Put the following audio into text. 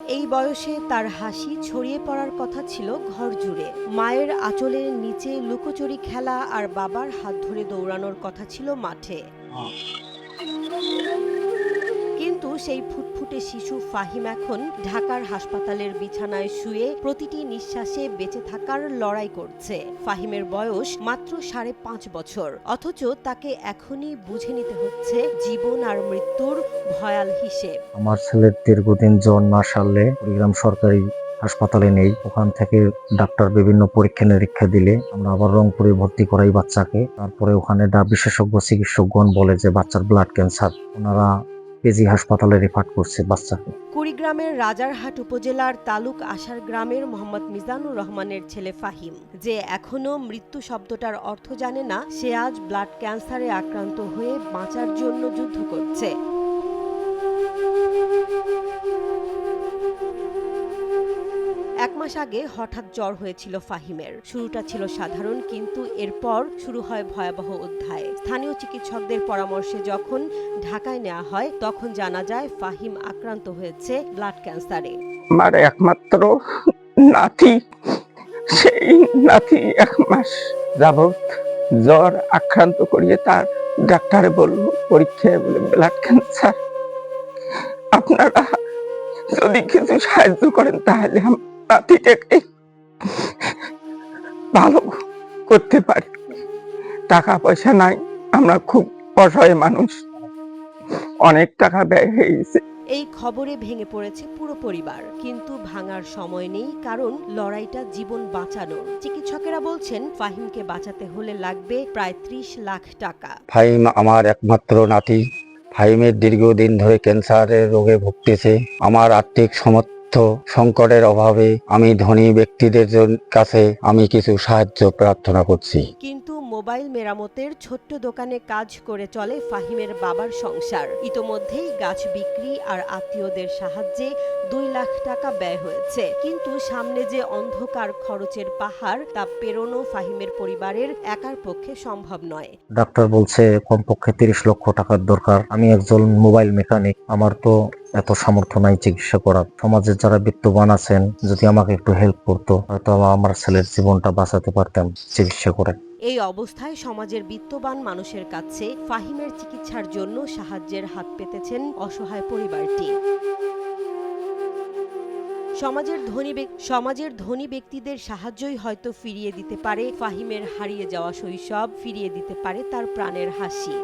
এই বয়সে তার হাসি ছড়িয়ে পড়ার কথা ছিল ঘর জুড়ে। মায়ের আঁচলের নিচে লুকোচুরি খেলা আর বাবার হাত ধরে দৌড়ানোর কথা ছিল মাঠে। সেই ফুটফুটে শিশু ফাহিম এখন ঢাকার হাসপাতালের বিছানায় শুয়ে প্রতিটি নিঃশ্বাসে বেঁচে থাকার লড়াই করছে। ফাহিমের বয়স মাত্র সাড়ে পাঁচ বছর, অথচ তাকে এখনই বুঝে নিতে হচ্ছে জীবন আর মৃত্যুর ভয়াল হিসেব। আমার ছেলের দীর্ঘদিন জ্বর না সারলে কুড়িগ্রাম সরকারি হাসপাতালে নেই। ওখান থেকে ডাক্তার বিভিন্ন পরীক্ষা নিরীক্ষা দিলে আমরা আবার রংপুরে ভর্তি করাই বাচ্চাকে। তারপরে ওখানে বিশেষজ্ঞ চিকিৎসকগণ বলে যে বাচ্চার ব্লাড ক্যান্সার ওনারা কেজি হাসপাতালে রেফার করছে বাচ্চাকে। কুড়িগ্রামের রাজারহাট উপজেলার তালুক আশার গ্রামের মোহাম্মদ মিজানুর রহমানের ছেলে ফাহিম, যে এখনও মৃত্যু শব্দটার অর্থ জানে না, সে আজ ব্লাড ক্যান্সারে আক্রান্ত হয়ে বাঁচার জন্য যুদ্ধ করছে। মাস আগে হঠাৎ জ্বর হয়েছিল ফাহিমের। শুরুটা ছিল সাধারণ, কিন্তু এরপর শুরু হয় ভয়াবহ অধ্যায়। স্থানীয় চিকিৎসকদের পরামর্শে যখন ঢাকায় নেওয়া হয়, তখন জানা যায় ফাহিম আক্রান্ত হয়েছে ব্লাড ক্যান্সারে। আমার একমাত্র নাতি, সেই নাতি এক মাস যাবৎ জ্বর আক্রান্ত করিয়ে তার ডাক্তারে বলল, পরীক্ষায় বলে ব্লাড ক্যান্সার। আপনারা যদি কিছু সাহায্য করেন, তাহলে নাতিটাকে ভালো করতে পারি। টাকা পয়সা নাই আমরা খুব অসহায় মানুষ। অনেক টাকা ব্যয় হয়ে গেছে। এই খবরে ভেঙে পড়েছে পুরো পরিবার কিন্তু ভাঙার সময় নেই কারণ লড়াইটা জীবন বাঁচানোর। চিকিৎসকেরা বলছেন ফাহিমকে বাঁচাতে হলে লাগবে প্রায় ত্রিশ লাখ টাকা। ফাহিম আমার একমাত্র নাতি। ফাহিমের দীর্ঘদিন ধরে ক্যান্সারের রোগে ভুগতেছে। আমার আর্থিক সমর্থ সংকটের অভাবে আমি ধনী ব্যক্তিদের কাছে আমি কিছু সাহায্য প্রার্থনা করছি। মোবাইল মেরামতের ছোট্ট দোকানে কাজ করে চলে ফাহিমের বাবার সংসার। ইতোমধ্যেই গাছ বিক্রি আর আত্মীয়দের সাহায্যে দুই লাখ টাকা ব্যয় হয়েছে। কিন্তু সামনে যে অন্ধকার খরচের পাহাড়, তা পেরোনো ফাহিমের পরিবারের একার পক্ষে সম্ভব নয়। ডাক্তার বলছে, কমপক্ষে তিরিশ লক্ষ টাকার দরকার। আমি একজন মোবাইল মেকানিক। আমার তো এত সামর্থ্য নাই চিকিৎসা করার। সমাজের যারা বিত্তবান আছেন, যদি আমাকে একটু হেল্প করতো, হয়তো আমার ছেলের জীবনটা বাঁচাতে পারতাম চিকিৎসা করে। এই অবস্থায় সমাজের বিত্তবান মানুষের কাছে ফাহিমের চিকিৎসার জন্য সাহায্যের হাত পেতেছেন অসহায় পরিবারটি। সমাজের ধনী সমাজের ধনী ব্যক্তিদের সাহায্যই হয়তো ফিরিয়ে দিতে পারে, ফাহিমের হারিয়ে যাওয়া শৈশব ফিরিয়ে দিতে পারে তার প্রাণের হাসি।